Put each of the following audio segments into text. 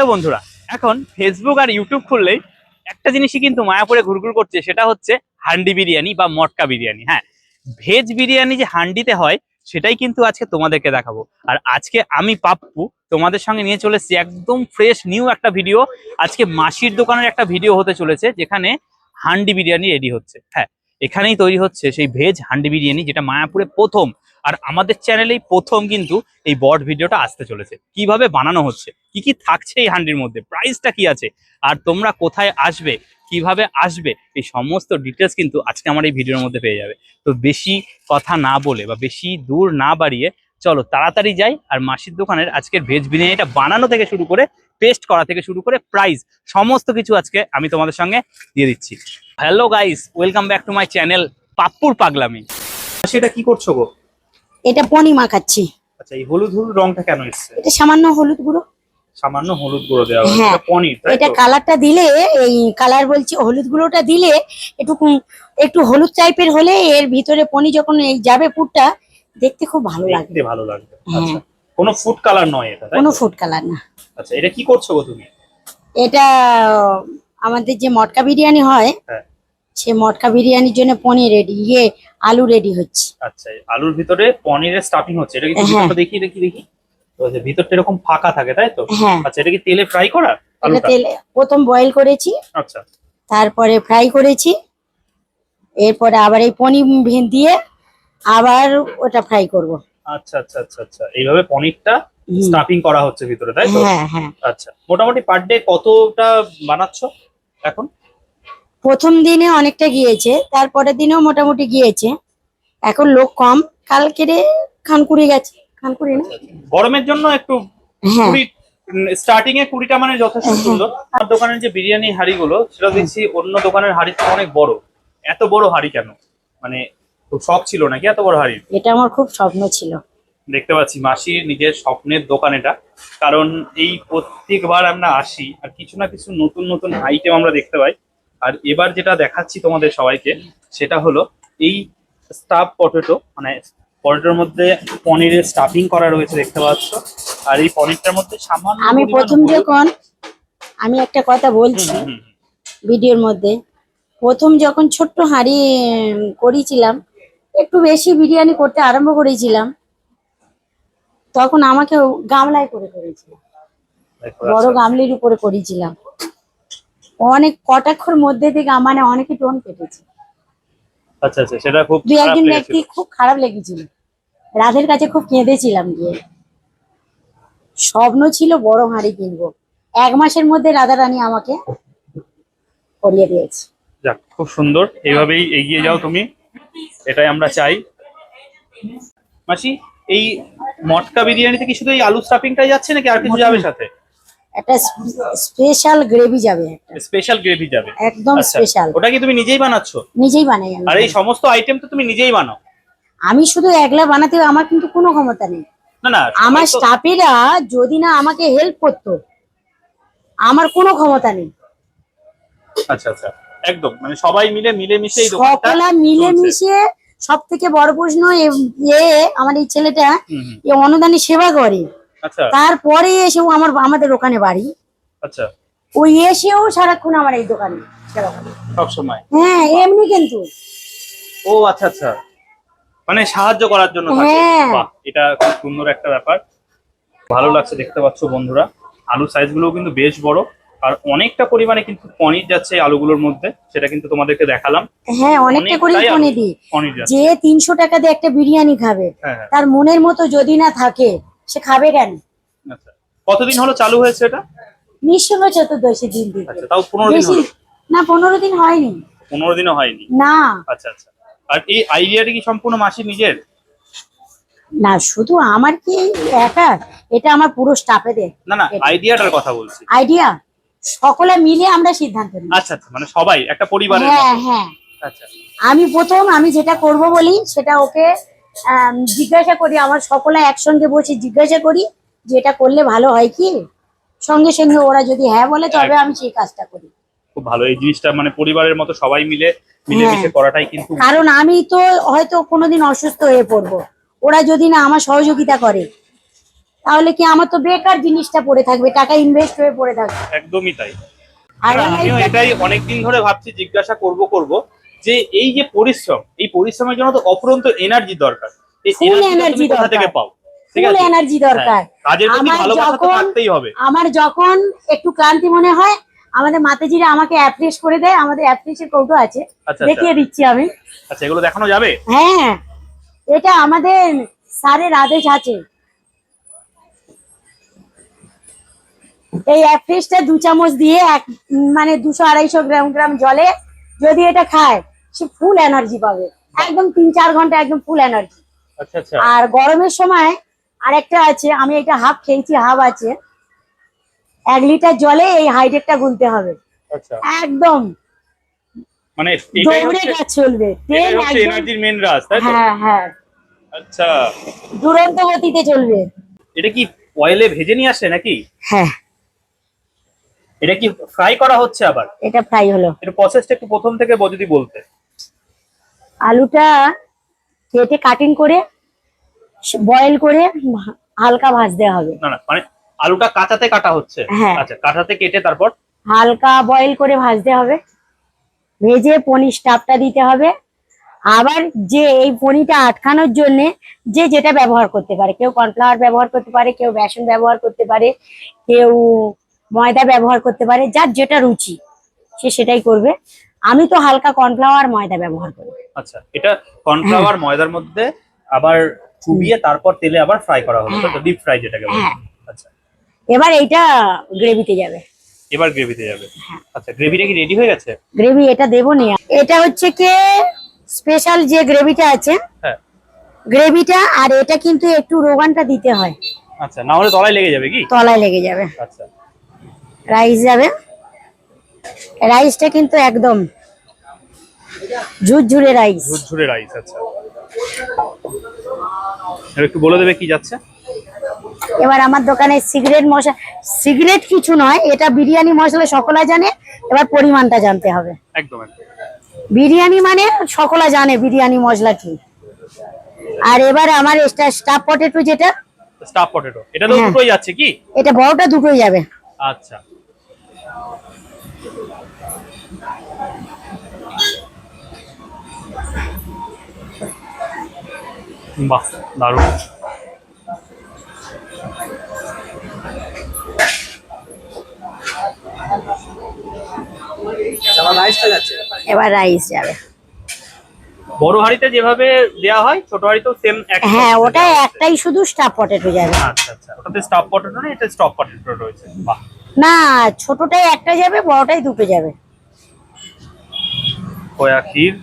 Hello বন্ধুরা, এখন Facebook আর YouTube খুললেই একটা জিনিসই কিন্তু মায়াপুরে ঘুরঘুর করছে, সেটা হচ্ছে হান্ডি বিরিয়ানি বা মটকা বিরিয়ানি হ্যাঁ। ভেজ বিরিয়ানি যে হান্ডিতে হয়, সেটাই কিন্তু আজকে তোমাদেরকে দেখাবো। আর আজকে আমি পাপ্পু, তোমাদের সঙ্গে নিয়ে চলে এসেছি একদম ফ্রেশ নিউ একটা ভিডিও আজকে মাসির দোকানের একটা ভিডিও হতে চলেছে, যেখানে হান্ডি বিরিয়ানি রেডি হচ্ছে হ্যাঁ। এখানেই তৈরি হচ্ছে সেই ভেজ হান্ডি বিরিয়ানি, যেটা মায়াপুরে প্রথম, আর আমাদের চ্যানেলেই প্রথম কিন্তু এই বট ভিডিওটা আসতে চলেছে। কীভাবে বানানো হচ্ছে? কি কি থাকছে এই হান্ডির মধ্যে? প্রাইসটা কি আছে? আর তোমরা কোথায় আসবে? কীভাবে আসবে? এই সমস্ত ডিটেলস কিন্তু আজকে আমার এই ভিডিওর মধ্যে পেয়ে যাবে। তো বেশি কথা না বলে বা বেশি দূর না বাড়িয়ে চলো তাড়াতাড়ি যাই আর মাসির দোকানের আজকের ভেজ বিরিয়ানিটা বানানো থেকে শুরু করে পেস্ট করা থেকে শুরু করে প্রাইস সমস্ত কিছু আজকে আমি তোমাদের সঙ্গে দিয়ে দিচ্ছি। Hello guys welcome back to my channel পাপ্পুর পাগলামি সেটা কি করছ গো? এটা পনি মাখাচ্ছি। আচ্ছা এই হলুদ হলুদ রংটা কেন এসছে? এটা সামান্য হলুদ গুঁড়ো। সামান্য হলুদ গুঁড়ো দেওয়া হয়েছে হ্যাঁ, এটা পনির তাই এটা কালারটা দিলে এই কালার বলছি হলুদ গুঁড়োটা দিলে একটু একটু হলুদ টাইপের হলে এর ভিতরে পনি যখন এই যাবে পুরটা দেখতে খুব ভালো লাগবে। দেখতে ভালো লাগবে। হ্যাঁ। আচ্ছা কোনো ফুড কালার নয় এটা তাই কোনো ফুড কালার না। আচ্ছা এটা কি করছ গো তুমি? এটা আমাদের যে মটকা বিরিয়ানি হয় হ্যাঁ। সে মটকা বিরিয়ানির জন্য পনির রেডি ইয়ে আলু রেডি হচ্ছে। আচ্ছা আলুর ভিতরে পনিরের স্টাফিং হচ্ছে এটা কি হ্যাঁ। দেখি দেখি দেখি? তো যে ভিতরটা এরকম ফাঁকা থাকে তাই তো? হ্যাঁ। আচ্ছা এটা কি তেলে ফ্রাই করা আলুটা? তেল প্রথম বয়েল করেছি আচ্ছা। তারপরে ফ্রাই করেছি এরপরে আবার এই পনির দিয়ে আবার ওটা ফ্রাই করব। আচ্ছা আচ্ছা আচ্ছা আচ্ছা। এইভাবে পনিরটা স্টাফিং করা হচ্ছে ভিতরে তাই তো? হ্যাঁ হ্যাঁ। আচ্ছা। মোটামুটি পার ডে কতটা বানাচ্ছো এখন? প্রথম দিনে অনেকটা গিয়েছে তারপরের দিনেও মোটামুটি গিয়েছে। এখন লোক কম কালকে রে খানকুড়ি গেছে। খানকুড়ি না? গরমের জন্য একটু হ্যাঁ। স্টার্টিং এ কুড়িটা মানে যথেষ্ট সুন্দর। আর দোকানের যে বিরিয়ানি হাড়িগুলো সেটা দেখছি অন্য দোকানের হাড়ির থেকে অনেক বড়। এত বড় হাড়ি কেন? মানে খুব শখ ছিল নাকি এত বড় হাড়ি এটা আমার খুব স্বপ্ন ছিল। দেখতে পাচ্ছি মাসির নিজের স্বপ্নের দোকান এটা। কারণ এই প্রত্যেকবার আমরা আসি আর কিছু না কিছু নতুন নতুন আইটেম আমরা দেখতে পাই। আর এবার যেটা দেখাচ্ছি তোমাদের সবাইকে সেটা হলো এই স্টাফ পটেটো মানে পটেটোর মধ্যে পনিরের স্টাফিং করা রয়েছে দেখতে পাচ্ছ। আর এই পনিরটার মধ্যে সামান্য আমি প্রথম যখন আমি একটা কথা বলছি ভিডিওর মধ্যে প্রথম যখন ছোট্ট হাঁড়ি করেছিলাম একটু বেশি বিরিয়ানি করতে আরম্ভ করেছিলাম তখন আমাকে গামলায় করে করেছিলাম। বড়। গামলির উপরে করেছিলাম। অনেক কটাক্ষর মধ্যে থেকে মানে অনেকে টোন কেটেছে। আচ্ছা আচ্ছা সেটা খুব দুই একজন ব্যক্তি খুব খারাপ লেগেছিল। রাধের কাছে খুব কেঁদেছিলাম গিয়ে। স্বপ্ন ছিল বড় হাঁড়ি কিনবো। এক মাসের মধ্যে রাধা রানী আমাকে করিয়ে দিয়েছে। যাক খুব সুন্দর। এইভাবেই এগিয়ে যাও তুমি। এটাই আমরা চাই। মাসি এই মটকা বিরিয়ানিতে কি শুধু এই আলু স্টাফিংটাই যাচ্ছে নাকি আর কিছু যাবে সাথে? একটা স্পেশাল গ্রেভি যাবে। স্পেশাল গ্রেভি যাবে। একদম আচ্ছা, স্পেশাল ওটা কি তুমি নিজেই বানাচ্ছো? নিজেই বানাই আমি। আর এই সমস্ত আইটেম তো তুমি নিজেই বানাও। আমি শুধু একলা বানাতে আমার কিন্তু কোনো ক্ষমতা নেই। না না আমার স্টাফেরা যদি না আমাকে হেল্প করতো আমার কোনো ক্ষমতা নেই। আচ্ছা আচ্ছা একদম মানে সবাই মিলে মিলে মিশে সকলা মিলে মিশে সব থেকে বড় প্রশ্ন এ- আমার এই ছেলেটা। এ অনুদানী সেবা করে। আচ্ছা তারপরে এসেও আমার আমাদের ওখানে বাড়ি। আচ্ছা। ওই এসেও সারাক্ষণ আমার এই দোকানে সেবা সময় হ্যাঁ এমনি কিন্তু। ও আচ্ছা আচ্ছা। মানে সাহায্য করার জন্য হ্যাঁ। এটা খুব সুন্দর একটা ব্যাপার। ভালো লাগছে দেখতে পাচ্ছ বন্ধুরা। আলু সাইজগুলো কিন্তু বেশ বড়। আর অনেকটা পরিমাণে কিন্তু পনির যাচ্ছে আলুগুলোর মধ্যে। সেটা কিন্তু তোমাদেরকে দেখালাম। হ্যাঁ অনেকটা করে দিই। পনির যাচ্ছে। যে তিনশো টাকা দিয়ে একটা বিরিয়ানি খাবে হ্যাঁ হ্যাঁ। তার মনের মতো যদি না থাকে সে খাবে কেন? আচ্ছা। কতদিন হলো চালু হয়েছে এটা? নিঃসঙ্গ চতুর্দশী দিন দিন আচ্ছা তাও পনেরো দিন হলো? না পনেরো দিন হয়নি। পনেরো দিনও হয়নি? না। আচ্ছা আচ্ছা। আর এই আইডিয়াটা কি সম্পূর্ণ মাসি নিজের? না শুধু আমার কি একা? এটা আমার পুরো স্টাফেদের না না আইডিয়াটার কথা বলছি। আইডিয়া সকলে মিলে আমরা সিদ্ধান্ত নিই। আচ্ছা আচ্ছা মানে সবাই একটা পরিবারের হ্যাঁ হ্যাঁ। আচ্ছা। আমি প্রথম আমি যেটা করব বলি সেটা ওকে জিজ্ঞাসা করি আমার সকলে একসঙ্গে বসে জিজ্ঞাসা করি যে এটা করলে ভালো হয় কি? সঙ্গে সঙ্গে ওরা যদি হ্যাঁ বলে তবে আমি সেই কাজটা করি। খুব ভালো এই জিনিসটা মানে পরিবারের মতো সবাই মিলে মিলেমিশে হ্যাঁ। করাটাই কিন্তু কারণ আমি তো হয়তো কোনোদিন অসুস্থ হয়ে পড়ব। ওরা যদি না আমার সহযোগিতা করে তাহলে কি আমার তো বেকার জিনিসটা পড়ে থাকবে টাকা ইনভেস্ট হয়ে পড়ে থাকবে। একদমই তাই। আর আমিও এটাই অনেকদিন ধরে ভাবছি জিজ্ঞাসা করব করব। যে এই যে পরিশ্রম এই পরিশ্রমের জন্য তো অপরন্ত এনার্জি দরকার। Full এনার্জি থেকে দরকার। পাও? ফুল এনার্জি দরকার। হ্যাঁ, প্রতি আমার যখন- আমার যখন একটু ক্লান্তি মনে হয় আমাদের মাতাজিরা আমাকে অ্যাপ্রেস করে দেয় আমাদের অ্যাপ্রেসের কৌটো আছে। আচ্ছা দেখিয়ে আচ্ছা দিচ্ছি আমি। আচ্ছা এগুলো দেখানো যাবে? হ্যাঁ এটা আমাদের স্যারের আদেশ আছে। এই অ্যাপ্রেসটা দু চামচ দিয়ে এক মানে দুশো আড়াইশো গ্রাম গ্রাম জলে যদি এটা খায় সে ফুল এনার্জি পাবে। একদম তিন চার ঘণ্টা একদম ফুল এনার্জি আচ্ছা আচ্ছা। আর গরমের সময় আরেকটা আছে আমি এটা হাফ খেয়েছি হাফ আছে। এক লিটার জলে এই হাইড্রেটটা গুলতে হবে। আচ্ছা। একদম। মানে দৌড়ে হচ্ছে চলবে। ট্রেন এনার্জির মেন রাজ তাই তো? হ্যাঁ হ্যাঁ। আচ্ছা। দুরন্ত গতিতে চলবে। এটা কি অয়েলে ভেজে নিয়ে আসে নাকি? হ্যাঁ। এটা কি ফ্রাই করা হচ্ছে আবার? এটা ফ্রাই হলো। এটা প্রসেসটা একটু প্রথম থেকে যদি বলতে আলুটা কেটে কাটিং করে বয়েল করে হালকা ভাজতে হবে। না না মানে আলুটা কাঁচাতে কাটা হচ্ছে। হ্যাঁ। আচ্ছা কাঁচাতে কেটে তারপর? হালকা বয়েল করে ভাজতে হবে। ভেজে পনির স্টাফটা দিতে হবে। আবার যে এই পনিরটা আটকানোর জন্য যে যেটা ব্যবহার করতে পারে কেউ কর্নফ্লাওয়ার ব্যবহার করতে পারে কেউ বেসন ব্যবহার করতে পারে কেউ ময়দা ব্যবহার করতে পারে যার যেটা রুচি সে সেটাই করবে। আমি তো হালকা কর্নফ্লাওয়ার ময়দা ব্যবহার করি। আচ্ছা এটা কর্নফ্লাওয়ার ময়দার মধ্যে আবার চুবিয়ে তারপর তেলে আবার ফ্রাই করা হবে হ্যাঁ। ডিপ ফ্রাই যেটাকে বলে। হ্যাঁ। আচ্ছা। এবার এইটা গ্রেভিতে যাবে। এবার গ্রেভিতে যাবে। হ্যাঁ। আচ্ছা গ্রেভিটা কি রেডি হয়ে গেছে? গ্রেভি এটা দেবো নি। এটা হচ্ছে কি স্পেশাল যে গ্রেভিটা আছে হ্যাঁ। গ্রেভিটা আর এটা কিন্তু একটু রোগানটা দিতে হয়। আচ্ছা না হলে তলায় লেগে যাবে কি? তলায় লেগে যাবে। আচ্ছা। রাইস যাবে। রাইসটা কিন্তু একদম ঝুরঝুরে রাইস। ঝুরঝুরে রাইস আচ্ছা। এবার একটু বলে দেবে কি যাচ্ছে? এবার আমার দোকানে সিগারেট মশলা সিগারেট কিছু নয় এটা বিরিয়ানি মশলা সকলা জানে এবার পরিমাণটা জানতে হবে। একদম বিরিয়ানি মানে সকলা জানে বিরিয়ানি মশলা কি। আর এবার আমার এটা স্টাফ পটেটো যেটা স্টাফ পটেটো এটা তো হ্যাঁ। দুটোই যাচ্ছে কি? এটা বড়টা দুটোই যাবে। আচ্ছা। বাহ দারুণ। এবার রাইস যাবে। বড় হাঁড়িতে যেভাবে দেওয়া হয় ছোট হাঁড়িতেও সেম হ্যাঁ ওটা একটাই শুধু স্টাফ পটেটো যাবে। আচ্ছা আচ্ছা ওটাতে স্টাফ পটেটো নেই এটা স্টপ পটেটো রয়েছে। বাহ। না ছোটটাই একটা যাবে বড়টাই দুটো যাবে। খোয়া ক্ষীর?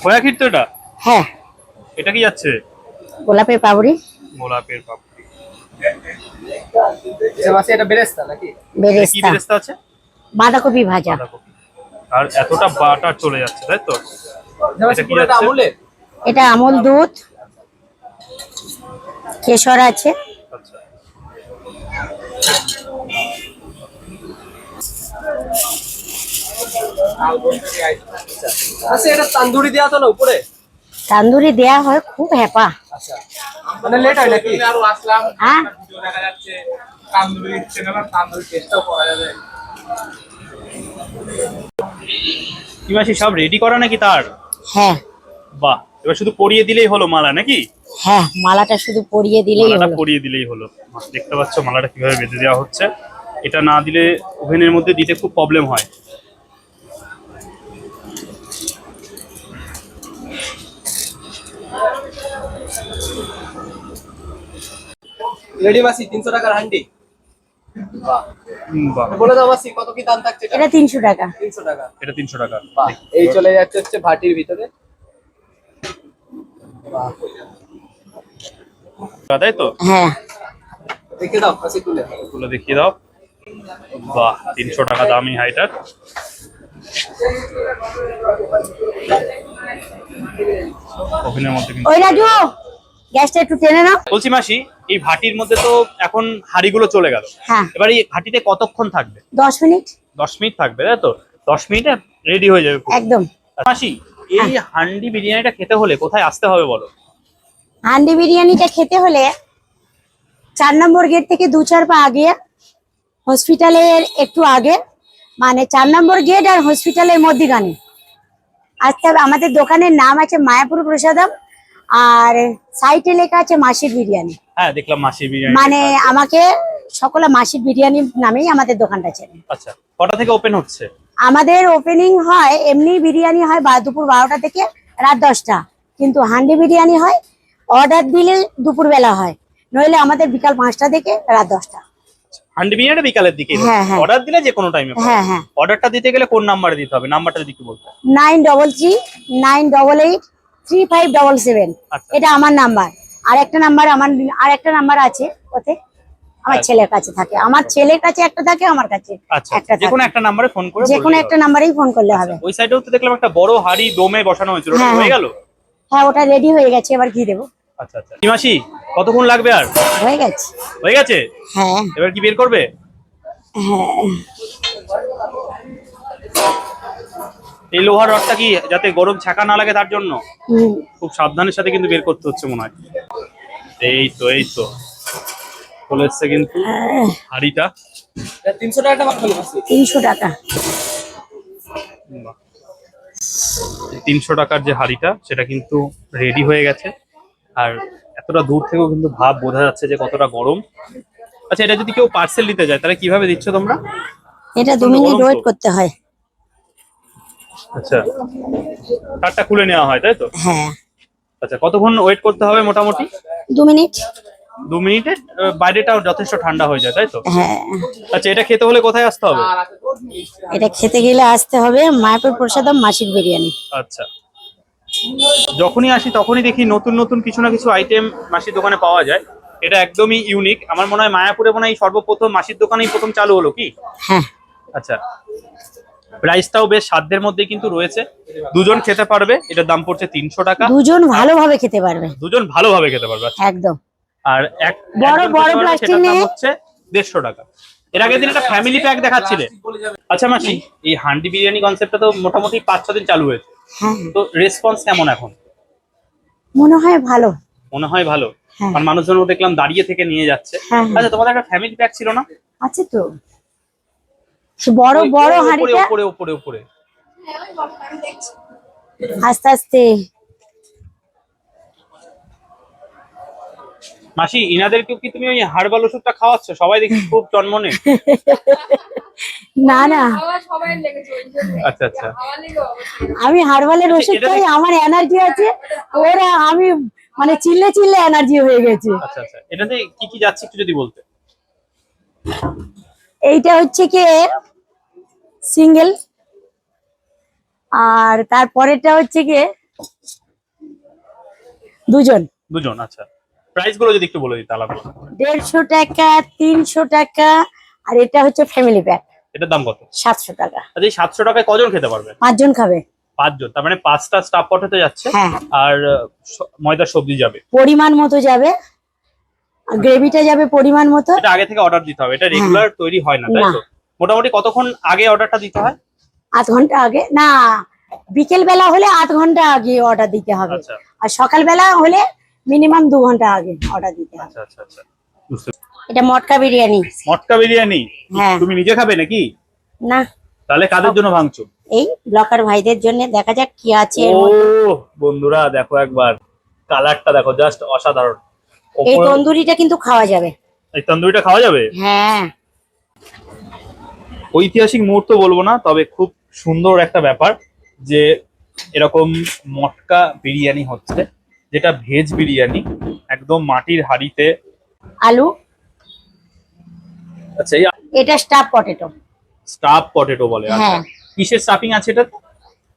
খোয়া ক্ষীর তো এটা? হ্যাঁ। এটা কি যাচ্ছে? গোলাপের পাবড়ি গোলাপের পাপড়ি। মাসি এটা বেরেস্তা নাকি? এটা কি বেরেস্তা বেরেস্তা আছে? বাঁধাকপি ভাজা। বাঁধাকপি। আর এতটা বাটার চলে যাচ্ছে তাই তো? এটা কি পুরোটা যাচ্ছে? আমুলের এটা আমল দুধ। কেশর আছে। আচ্ছা। আচ্ছা এটা তান্দুরি দেওয়া তো না উপরে? তান্দুরি দেয়া হয় খুব হ্যাপা আচ্ছা। মানে লেট হয় নাকি? হ্যাঁ? কি মাসি সব রেডি করা নাকি তার? হ্যাঁ। বাহ এবার শুধু পরিয়ে দিলেই হলো মালা নাকি? হ্যাঁ মালাটা শুধু পরিয়ে দিলেই হলো। পরিয়ে দিলেই হলো। দেখতে পাচ্ছ মালাটা কীভাবে বেঁধে দেওয়া হচ্ছে। এটা না দিলে ওভেনের মধ্যে দিতে খুব প্রবলেম হয়। রেডি মাসি তিনশো টাকার হান্ডি। বাহ। হুম, বাহ। বলে দাও মাসি কত কি দাম থাকছে এটা? তিনশো টাকা। তিনশো টাকা। এটা তিনশো টাকা। বাহ এই চলে যাচ্ছে হচ্ছে ভাটির ভিতরে। তাই তো? হ্যাঁ। দেখে দাও তুলে। দেখিয়ে দাও। বাহ তিনশো টাকা দামি হাইটার। ওভেনের মধ্যে ওই রাজু গ্যাসটা একটু টেনে নাও। বলছি মাসি এই ভাটির মধ্যে তো এখন হাঁড়িগুলো চলে গেল। হ্যাঁ। এবার এই ভাটিতে কতক্ষণ থাকবে? দশ মিনিট। দশ মিনিট থাকবে তাই তো? দশ মিনিটে রেডি হয়ে যাবে একদম। মাসি এই হান্ডি বিরিয়ানিটা খেতে হলে কোথায় আসতে হবে বলো? হান্ডি বিরিয়ানিটা খেতে হলে চার নম্বর গেট থেকে দু চার পা আগে হসপিটালের একটু আগে মানে চার নম্বর গেট আর হসপিটালের মধ্যিখানে। আসতে হবে আমাদের দোকানের নাম আছে মায়াপুর প্রসাদম আর সাইটে লেখা আছে মাসির বিরিয়ানি। হ্যাঁ দেখলাম মাসি বিরিয়ানি মানে আমাকে সকলে মাসির বিরিয়ানি নামেই আমাদের দোকানটা চেনে। আচ্ছা কটা থেকে ওপেন হচ্ছে? আমাদের ওপেনিং হয় এমনি বিরিয়ানি হয় বা দুপুর বারোটা থেকে রাত দশটা। কিন্তু হান্ডি বিরিয়ানি হয় অর্ডার দিলে দুপুর বেলা হয়। নইলে আমাদের বিকাল পাঁচটা থেকে রাত দশটা। হান্ডি বিরিয়ানি বিকালের দিকে হ্যাঁ, হ্যাঁ। অর্ডার দিলে যে কোনো টাইমে হ্যাঁ হ্যাঁ। অর্ডারটা দিতে গেলে কোন নাম্বারে দিতে হবে? নাম্বারটা যদি বলতে nine double three nine double eight three five double seven. আচ্ছা। এটা আমার নাম্বার আর একটা নাম্বার আমার আর একটা নাম্বার আছে ওতে। আমার আচ্ছা। ছেলের কাছে থাকে। আমার ছেলের কাছে একটা থাকে আমার কাছে আচ্ছা একটা যে কোনো একটা নাম্বারে ফোন করে যে কোনো একটা। নাম্বারেই ফোন করলে হবে। ওই সাইডেও তো দেখলাম একটা বড় হাড়ি দমে বসানো হয়েছিল। ওটা হ্যাঁ, হয়ে হ্যাঁ। গেল? হ্যাঁ ওটা রেডি হয়ে গেছে এবার কি দেবো। আচ্ছা আচ্ছা। মাসি কতক্ষণ লাগবে আর? হয়ে গেছে। হয়ে গেছে? হ্যাঁ। এবার কি বের করবে? হ্যাঁ। এই লোহার রডটা কি যাতে গরম ছাকা না লাগে তার জন্য? খুব সাবধানের সাথে কিন্তু বের করতে হচ্ছে মনে হয়। এই তো এই তো। চলে এসছে কিন্তু আহ, হাড়িটা। তিনশো টাকা তিনশো টাকা। তিনশো টাকার যে হাড়িটা সেটা কিন্তু রেডি হয়ে গেছে। আর এতটা দূর থেকেও কিন্তু ভাব বোঝা যাচ্ছে যে কতটা গরম। আচ্ছা এটা যদি কেউ পার্সেল নিতে যায় তাহলে কীভাবে দিচ্ছ তোমরা? এটা দু মিনিট ওয়েট করতে হয়। আচ্ছা। কার্ডটা খুলে নেওয়া হয় তাই তো? হ্যাঁ। আচ্ছা কতক্ষণ ওয়েট করতে হবে মোটামুটি? দু মিনিট। দু মিনিটে? বাইরেটাও যথেষ্ট ঠান্ডা হয়ে যায় তাই তো? হ্যাঁ। আচ্ছা এটা খেতে হলে কোথায় আসতে হবে? এটা খেতে গেলে আসতে হবে মায়াপুর প্রসাদম মাসিক বিরিয়ানি। আচ্ছা। যখনই আসি তখনই দেখি নতুন নতুন কিছু না কিছু আইটেম মাসির দোকানে পাওয়া যায়। এটা একদমই ইউনিক আমার মনে হয় মায়াপুরে মনে হয় সর্বপ্রথম মাসির দোকানেই প্রথম চালু হলো কি? হ্যাঁ। আচ্ছা। প্রাইসটাও বেশ সাধ্যের মধ্যে কিন্তু রয়েছে। দুজন খেতে পারবে এটার দাম পড়ছে তিনশো টাকা। দুজন ভালোভাবে খেতে পারবে। দুজন ভালোভাবে খেতে পারবে আচ্ছা। একদম। আর এক বড় বড় দাম নিয়ে- হচ্ছে দেড়শো টাকা। এর আগের দিন একটা ফ্যামিলি প্যাক দেখাচ্ছিলে। আচ্ছা মাসি এই হান্ডি বিরিয়ানি কনসেপ্টটা তো মোটামুটি পাঁচ ছ দিন চালু হয়েছে। হ্যাঁ। তো রেসপন্স কেমন এখন? মনে হয় ভালো। মনে হয় ভালো। হ্যাঁ। কারণ মানুষজন দেখলাম দাঁড়িয়ে থেকে নিয়ে যাচ্ছে। হ্যাঁ, হ্যাঁ। আচ্ছা তোমাদের একটা ফ্যামিলি প্যাক ছিল না? আছে তো। বড় বড় হাঁড়িটা উপরে উপরে উপরে আস্তে আস্তে। মাসি ইনাদেরকেও কি তুমি ওই হার্বাল ওষুধটা খাওয়াচ্ছ? সবাই দেখি খুব জন্মনে না না। আচ্ছা আচ্ছা। আমি হারবালের ওষুধ খাই আমার এনার্জি আছে। ওরা আমি মানে চিল্লে চিল্লে এনার্জি হয়ে গেছে। আচ্ছা আচ্ছা। এটাতে কি কি যাচ্ছে একটু যদি বলতে? এইটা হচ্ছে কি সিঙ্গেল। আর তারপরেরটা হচ্ছে কি দুজন। দুজন আচ্ছা। প্রাইসগুলো যদি একটু বলে দিতে আলাদা দেড়শো টাকা তিনশো টাকা আর এটা হচ্ছে ফ্যামিলি প্যাক এটার দাম কত? সাতশো টাকা। আচ্ছা এই সাতশো টাকায় কজন খেতে পারবে? পাঁচজন খাবে। পাঁচজন তার মানে পাঁচটা স্টাফ পটাতে যাচ্ছে। হ্যাঁ আর ময়দা সবজি যাবে। পরিমাণ মতো যাবে। গ্রেভিটা যাবে পরিমাণ মতো। এটা আগে থেকে অর্ডার দিতে হবে। এটা রেগুলার তৈরি হয় না তাই হ্যাঁ। তো? মোটামুটি কতক্ষণ আগে অর্ডারটা দিতে হয়? আধ ঘণ্টা আগে। না বিকেল বেলা হলে আধ ঘণ্টা আগে অর্ডার দিতে হবে। আচ্ছা। আর সকাল বেলা হলে মিনিমাম দু ঘণ্টা আগে অর্ডার দিতে হবে। আচ্ছা আচ্ছা আচ্ছা। এটা মটকা বিরিয়ানি। মটকা বিরিয়ানি? হ্যাঁ। তুমি নিজে খাবে নাকি? না। তাহলে কাদের জন্য ভাঙছো? এই ব্লকার ভাইদের জন্য। দেখা যাক কি আছে ও বন্ধুরা দেখো একবার। কালারটা দেখো জাস্ট অসাধারণ। এই তন্দুরিটা কিন্তু খাওয়া যাবে। এই তন্দুরিটা খাওয়া যাবে? হ্যাঁ। ঐতিহাসিক মুহূর্ত বলব না তবে খুব সুন্দর একটা ব্যাপার যে এরকম মটকা বিরিয়ানি হচ্ছে যেটা ভেজ বিরিয়ানি একদম মাটির হাড়িতে। আলু। আচ্ছা এটা স্টাফ পটেটো স্টাফ পটেটো বলে আচ্ছা। হ্যাঁ। কিসের স্টাফিং আছে এটা?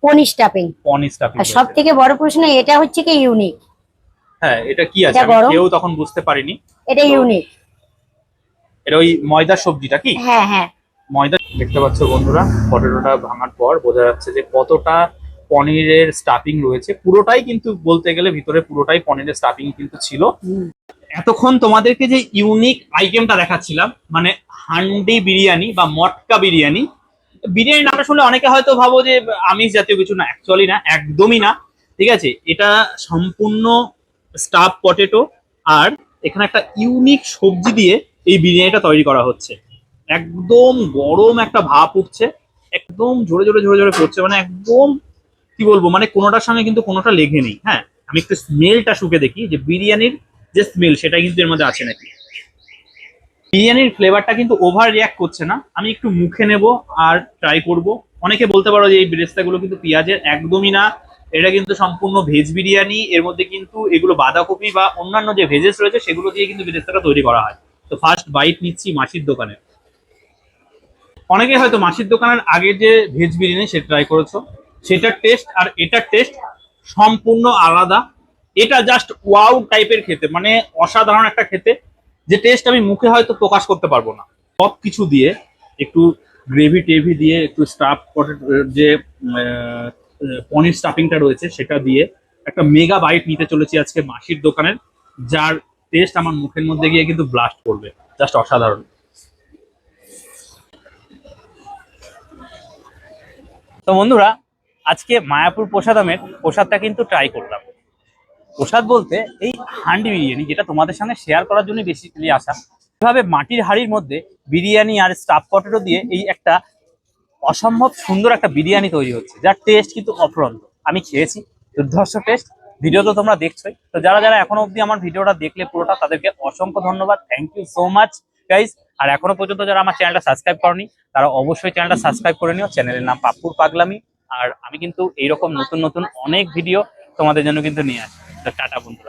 পনির স্টাফিং পনির স্টাফিং সব থেকে বড় প্রশ্ন এটা হচ্ছে কি ইউনিক হ্যাঁ এটা কি আছে? কেউ তখন বুঝতে পারিনি। এটা ইউনিক এটা ওই ময়দার সবজিটা কি? হ্যাঁ হ্যাঁ। ময়দা দেখতে পাচ্ছ বন্ধুরা পটেটোটা ভাঙার পর বোঝা যাচ্ছে যে কতটা পনিরের স্টাফিং রয়েছে। পুরোটাই কিন্তু বলতে গেলে ভিতরে পুরোটাই পনিরের স্টাফিং কিন্তু ছিল। এতক্ষণ তোমাদেরকে যে ইউনিক আইটেমটা দেখাচ্ছিলাম মানে হান্ডি বিরিয়ানি বা মটকা বিরিয়ানি বিরিয়ানি নামটা শুনলে অনেকে হয়তো ভাবো যে আমিষ জাতীয় কিছু না অ্যাকচুয়ালি না একদমই না। ঠিক আছে? এটা সম্পূর্ণ স্টাফ পটেটো আর এখানে একটা ইউনিক সবজি দিয়ে এই বিরিয়ানিটা তৈরি করা হচ্ছে। একদম গরম একটা ভাপ উঠছে, একদম জোরে জোরে জোরে জোরে পড়ছে মানে একদম কি বলব মানে কোনোটার সঙ্গে কিন্তু কোনোটা লেগে নেই হ্যাঁ? আমি একটু স্মেলটা শুকে দেখি যে বিরিয়ানির যে স্মেল সেটা কিন্তু এর মধ্যে আছে নাকি। বিরিয়ানির ফ্লেভারটা কিন্তু ওভার রিয়াক্ট করছে না। আমি একটু মুখে নেব আর ট্রাই করব। অনেকে বলতে পারো যে এই বেরেস্তাগুলো কিন্তু পেঁয়াজের একদমই না এটা কিন্তু সম্পূর্ণ ভেজ বিরিয়ানি, এর মধ্যে কিন্তু এগুলো বাঁধাকপি বা অন্যান্য যে ভেজেস রয়েছে সেগুলো দিয়ে কিন্তু বেরেস্তাটা তৈরি করা হয়। তো ফার্স্ট বাইট নিচ্ছি মাসির দোকানে। অনেকে হয়তো মাসির দোকানের আগে যে ভেজ বিরিয়ানি সেটা ট্রাই করেছ। সেটার টেস্ট আর এটার টেস্ট সম্পূর্ণ আলাদা। এটা জাস্ট ওয়াও টাইপের খেতে মানে অসাধারণ একটা খেতে, যে টেস্ট আমি মুখে হয়তো প্রকাশ করতে পারব না। সব কিছু দিয়ে একটু গ্রেভি টেভি দিয়ে একটু স্টাফ যে পনির স্টাফিংটা রয়েছে, সেটা দিয়ে একটা মেগা বাইট নিতে চলেছি আজকে মাসির দোকানের, যার টেস্ট আমার মুখের মধ্যে গিয়ে কিন্তু ব্লাস্ট করবে জাস্ট অসাধারণ। তো বন্ধুরা, আজকে মায়াপুর প্রসাদামের প্রসাদটা কিন্তু ট্রাই করলাম। প্রসাদ বলতে এই হান্ডি বিরিয়ানি, যেটা তোমাদের সঙ্গে শেয়ার করার জন্য বেসিক্যালি আসা। এভাবে মাটির হাড়ির মধ্যে বিরিয়ানি আর স্টাফ পটেটো দিয়ে এই একটা অসম্ভব সুন্দর একটা বিরিয়ানি তৈরি হচ্ছে, যার টেস্ট কিন্তু অপরন্ত আমি খেয়েছি, দুর্ধর্ষ টেস্ট ভিডিও তো তোমরা দেখছোই। তো যারা যারা এখনও অবধি আমার ভিডিওটা দেখলে পুরোটা, তাদেরকে অসংখ্য ধন্যবাদ। Thank you so much guys আর এখনও পর্যন্ত যারা আমার চ্যানেলটা সাবস্ক্রাইব করনি, তারা অবশ্যই চ্যানেলটা সাবস্ক্রাইব করে নিও। চ্যানেলের নাম পাপ্পুর পাগলামি। আর আমি কিন্তু এইরকম নতুন নতুন অনেক ভিডিও তোমাদের জন্য কিন্তু নিয়ে আসি। তো টাটা বন্ধুরা।